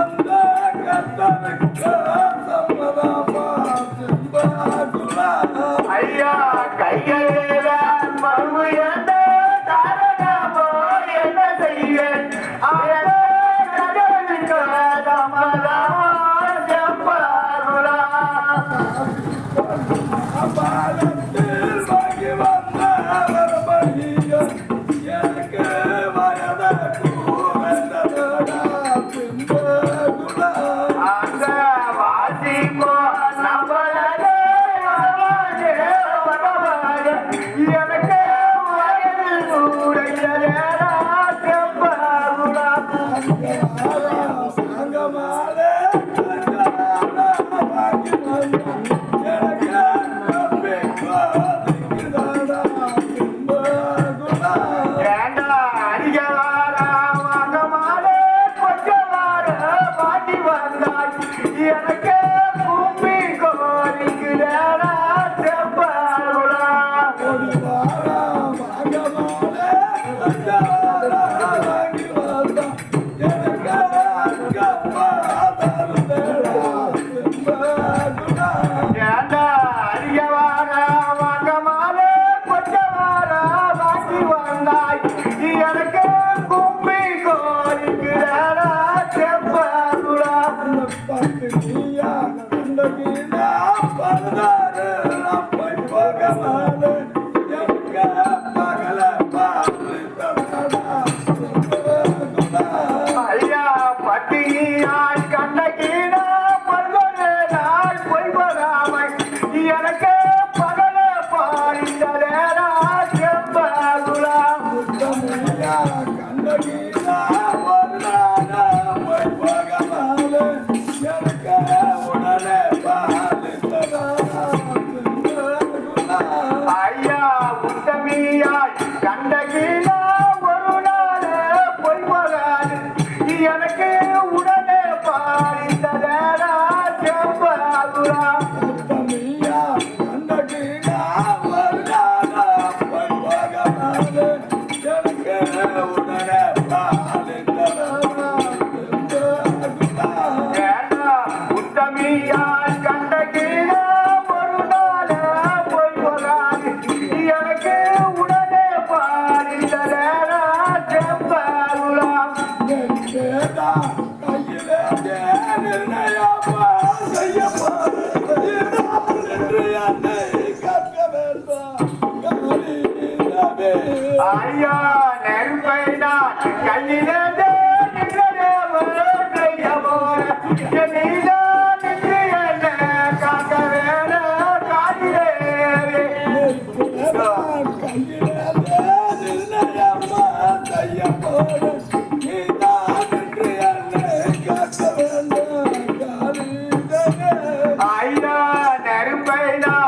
அந்த கத்தனுக்கு எனக்கு எனக்கு பகல பாடிந்தலேரா செம்பாகுலா ஐயா உத்தமியாய் கண்டகீனா ஐயா நெருப்பை நான்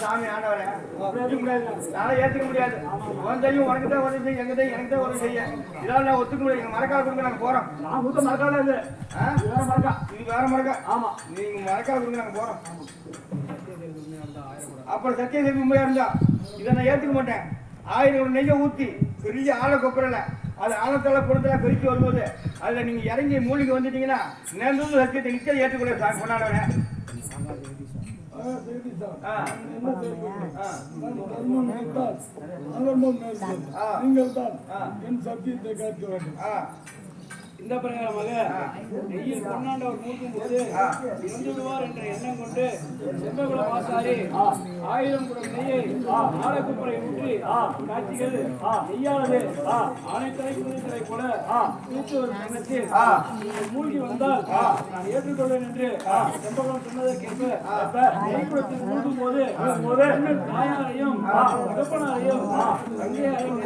சாமி ஆண்டவரே. நாளை ஏத்துக்க முடியாது. உன் செய்யும் உனக்கு தான் உதவி செய்ய எங்க தான் எனக்கு தான் உதவி செய்ய. இதெல்லாம் நான் ஒத்துக்க முடியாது. எங்க மரக்கால் கொடுங்க நாங்க போறோம். நான் கொடுத்த மரக்கால இது. வேற மரக்கா. இது வேற மரக்கா? ஆமா நீங்க மரக்கால் கொடுங்க நாங்க போறோம். அப்புறம் சத்திய தேவி உண்மையா இருந்தா? இதை நான் ஏத்துக்க மாட்டேன். ஆயிரம் நெய்யை ஊத்தி பெரிய ஆழ கொப்பரல. அது ஆழத்தல பொருத்தல பிரிச்சு வரும்போது அதுல நீங்க இறங்கி மூலிகை வந்துட்டீங்கன்னா நேர்ந்து சத்தியத்தை நிச்சயம் ஏற்றுக்கொள்ள. ஆ. நீங்கள் தான். என் சத்தியத்தை வேண்டும் ஆ. இந்த பிரகாரமாக நெய்யில் பொன்னாண்டவர் மூழ்கும் போது இறந்து விடுவார் என்ற எண்ணம் கொண்டு செம்பகுல வாசாரி ஆயிரம் குடம் நெய்யை ஆலக்குப்பரை ஊற்றி காட்சிகள் நெய்யானது ஆணைத்தலை குதித்தலை போல தூத்து வரும் எண்ணத்தில் மூழ்கி வந்தால் நான் ஏற்றுக்கொள்வேன் என்று செம்பகுலம் சொன்னதற்கேற்ப நெய்க்குடத்தில் மூழ்கும் போது தாயாரையும் தகப்பனாரையும் தங்கையாரையும்